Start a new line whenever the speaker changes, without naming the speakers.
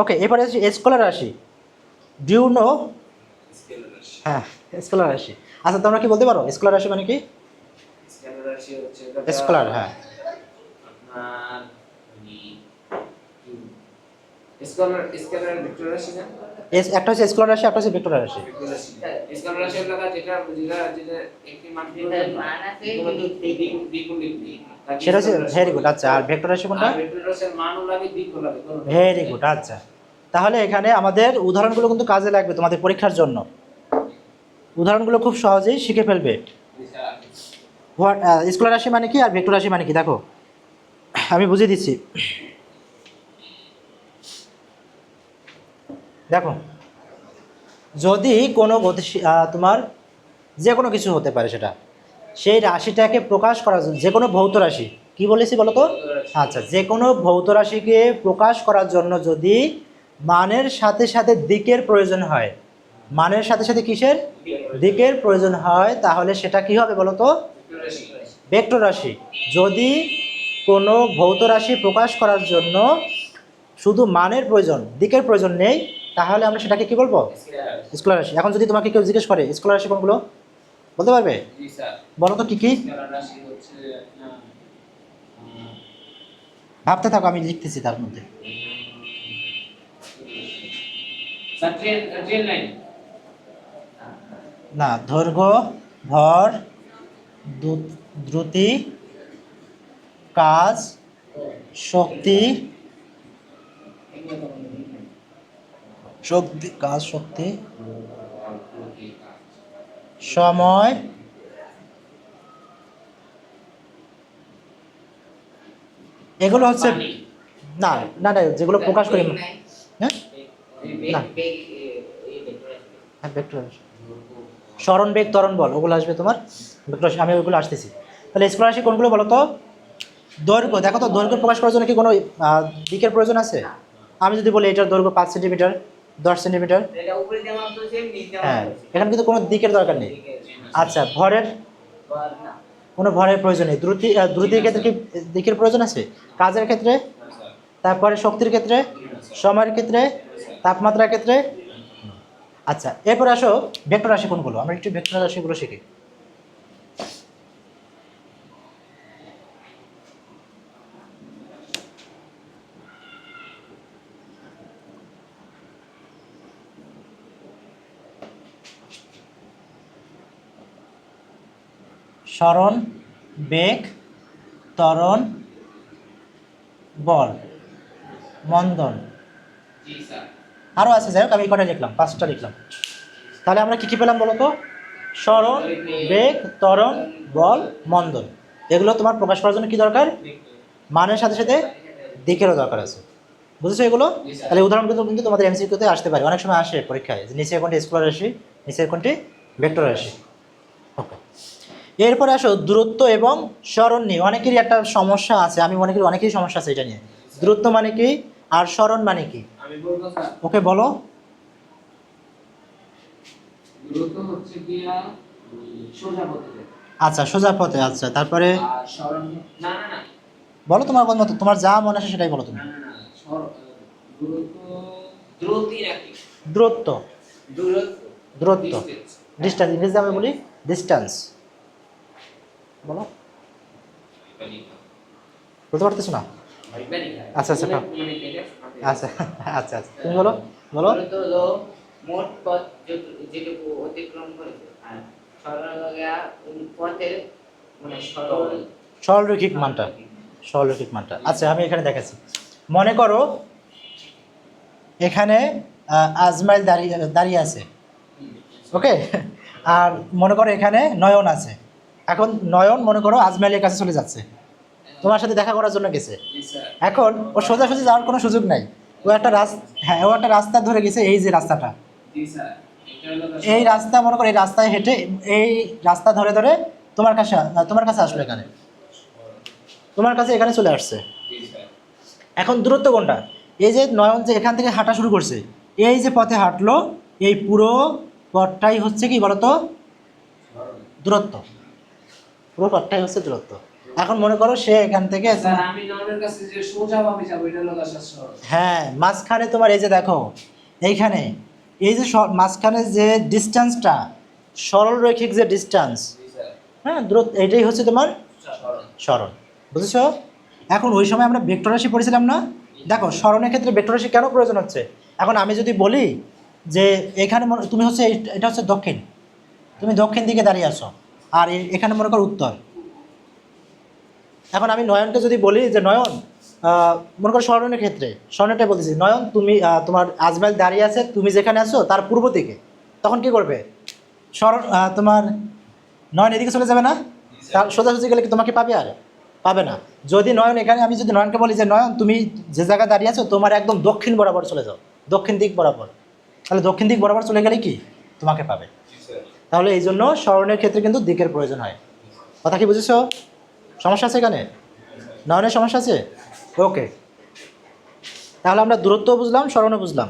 ওকে এবারে আসি স্কলার রাশি ডিউ নো হ্যাঁ স্কলার রাশি আচ্ছা তোমরা কি বলতে পারো? স্কলার রাশি মানে কি?
স্কেলার
হ্যাঁ।
স্কলার স্কেলার ভেক্টর রাশি না?
এস একটা হচ্ছে স্কলার রাশি একটা হচ্ছে ভেক্টর রাশি
ভেক্টর রাশি রাশি হলো যেটা যেটা একটি মান
মান
সেটা হচ্ছে ভেরি গুড আচ্ছা আর ভেক্টর রাশি কোনটা?
ভেক্টর রাশির লাগে দ্বিগুণ লাগে কোনো
ভেরি গুড আচ্ছা। তাহলে এখানে আমাদের উদাহরণগুলো কিন্তু কাজে লাগবে তোমাদের পরীক্ষার জন্য। উদাহরণগুলো খুব সহজেই শিখে ফেলবে। হোয়াট স্কলার রাশি মানে কি আর ভেক্টর রাশি মানে কি? দেখো আমি বুঝিয়ে দিচ্ছি। দেখো যদি কোনো গতিশীল তোমার যে কোনো কিছু হতে পারে সেটা সেই রাশিটাকে প্রকাশ করার জন্য যে কোনো ভৌত রাশি কি বলেছি বলো তো? আচ্ছা যে কোনো ভৌত রাশিকে প্রকাশ করার জন্য যদি মানের সাথে সাথে দিকের প্রয়োজন হয় মানের সাথে সাথে কিসের? দিকের প্রয়োজন। হয় তাহলে সেটা কি হবে বলো তো?
ভেক্টর
ভেক্টর রাশি। যদি কোনো ভৌত রাশি প্রকাশ করার জন্য শুধু মানের প্রয়োজন দিকের প্রয়োজন নেই তাহলে আমরা সেটাকে কি বলব? স্কলারশিপ এখন যদি তোমাকে কেউ জিজ্ঞেস করে স্কলার রাশি কোনগুলো? বলতে পারবে? বলো তো কি কি? ভাবতে থাকো আমি লিখতেছি তার মধ্যে। না দৈর্ঘ্য ভর দ্রু- দ্রুতি কাজ শক্তি শক্তি কাজ শক্তি সময়? এগুলো হচ্ছে না না না যেগুলো প্রকাশ করি হ্যাঁ? না। হ্যাঁ ভেক্টর স্মরণ বেগ ত্বরণ বল ওগুলো আসবে তোমার। ভেক্টর আমি ওইগুলো আসতেছি। তাহলে স্কলারশিপ কোনগুলো বলো তো? দৈর্ঘ্য দেখো তো দৈর্ঘ্য প্রকাশ করার জন্য কি কোনো দিকের প্রয়োজন আছে? আমি যদি বলি এটার দৈর্ঘ্য পাঁচ সেন্টিমিটার দশ সেন্টিমিটার। হ্যাঁ এখানে কিন্তু কোনো দিকের দরকার নেই। আচ্ছা ভরের? কোনো ভরের প্রয়োজন নেই। দ্রুতি দ্রুতির ক্ষেত্রে কি দিকের প্রয়োজন আছে? কাজের ক্ষেত্রে? তারপরে শক্তির ক্ষেত্রে? সময়ের ক্ষেত্রে? তাপমাত্রার ক্ষেত্রে? আচ্ছা এরপর আসো ভেক্টর রাশি কোনগুলো? আমরা একটু ভেক্টর রাশিগুলো শিখি। স্মরণ বেগ ত্বরণ বল মন্দন। আরও আছে যাই হোক আমি কটা লিখলাম পাঁচটা লিখলাম। তাহলে আমরা কী কী পেলাম বলো তো স্মরণ বেগ ত্বরণ বল মন্দন। এগুলো তোমার প্রকাশ করার জন্য কী দরকার? মানের সাথে সাথে দিকেরও দরকার আছে। বুঝেছ এগুলো? তাহলে উদাহরণগুলো কিন্তু তোমাদের এমসিকিউতে আসতে পারে। অনেক সময় আসে পরীক্ষায় যে নিচের কোনটি স্কলার রাশি নিচের কোনটি ভেক্টর রাশি। ওকে এরপরে আসো দূরত্ব এবং স্মরণ। নিয়ে অনেকেরই একটা সমস্যা আছে আমি মনে করি অনেকেরই সমস্যা আছে এটা নিয়ে। দূরত্ব মানে কি আর স্মরণ মানে কি? ওকে বলো। আচ্ছা সোজা পথে আচ্ছা তারপরে? বলো তোমার কথা মতো তোমার যা মনে আসে সেটাই বলো তুমি।
দূরত্ব
দূরত্ব. ডিস্টেন্স ইংরেজিতে আমি বলি ডিস্টেন্স বলো। বলতে পারতেছো না? আচ্ছা, আচ্ছা, আচ্ছা আচ্ছা আচ্ছা। তুমি বলো বলো।
মোট পথ যেটুকু অতিক্রম করেছে আর সরল হলো গিয়া ওই পথের মানে সরল
সরলরৈখিক মানটা। সরলরৈখিক মানটা। আচ্ছা আমি এখানে দেখাচ্ছি। মনে করো এখানে আজমাইল দাঁড়িয়ে দাঁড়িয়ে আছে। ওকে? আর মনে করো এখানে নয়ন আছে। এখন নয়ন মনে করো আজমাইলের কাছে চলে যাচ্ছে। তোমার সাথে দেখা করার জন্য গেছে। এখন ও সোজাসুজি যাওয়ার কোনো সুযোগ নাই। ও একটা রাস্তা হ্যাঁ ও একটা রাস্তা ধরে গেছে এই যে রাস্তাটা। এই রাস্তা মনে করো এই রাস্তায় হেঁটে এই রাস্তা ধরে ধরে তোমার কাছে তোমার কাছে আসলো এখানে। তোমার কাছে এখানে চলে আসছে। এখন দূরত্ব কোনটা? এই যে নয়ন যে এখান থেকে হাঁটা শুরু করছে এই যে পথে হাঁটলো এই পুরো পথটাই হচ্ছে কি বলতো? দূরত্ব। পুরো পথটাই হচ্ছে দূরত্ব। এখন মনে করো সে এখান থেকে হ্যাঁ মাঝখানে তোমার এই যে দেখো এইখানে এই যে মাঝখানে যে ডিস্টেন্সটা সরল রৈখিক যে ডিস্টেন্স হ্যাঁ দূরত্ব এটাই হচ্ছে তোমার
সরল
বুঝেছ? এখন ওই সময় আমরা ভেক্টর রাশি পড়েছিলাম না? দেখো সরণের ক্ষেত্রে ভেক্টর রাশি কেন প্রয়োজন হচ্ছে? এখন আমি যদি বলি যে এখানে তুমি হচ্ছে এটা হচ্ছে দক্ষিণ। তুমি দক্ষিণ দিকে দাঁড়িয়ে আছো। আর এখানে মনে করো উত্তর। এখন আমি নয়নকে যদি বলি যে, নয়ন মনে করো স্মরণের ক্ষেত্রে স্মরণটা বলতেছি, নয়ন, তুমি তোমার আজমাইল দাঁড়িয়ে আছে, তুমি যেখানে আছো, তার পূর্ব দিকে, তখন কি করবে? স্মরণ তোমার নয়ন এদিকে চলে যাবে না? তার সোজাসুজি গেলে কি তোমাকে পাবে আর? পাবে না। যদি নয়ন এখানে, আমি যদি নয়নকে বলি যে, নয়ন, তুমি যে জায়গায় দাঁড়িয়ে আছো, তোমার একদম দক্ষিণ বরাবর চলে যাও, দক্ষিণ দিক বরাবর। তাহলে দক্ষিণ দিক বরাবর চলে গেলে কি? তোমাকে পাবে। তাহলে এই জন্য স্মরণের ক্ষেত্রে কিন্তু দিকের প্রয়োজন হয়। কথা কি বুঝেছ? সমস্যা আছে এখানে? নয়নের সমস্যা আছে? ওকে তাহলে আমরা দূরত্ব বুঝলাম স্মরণও বুঝলাম।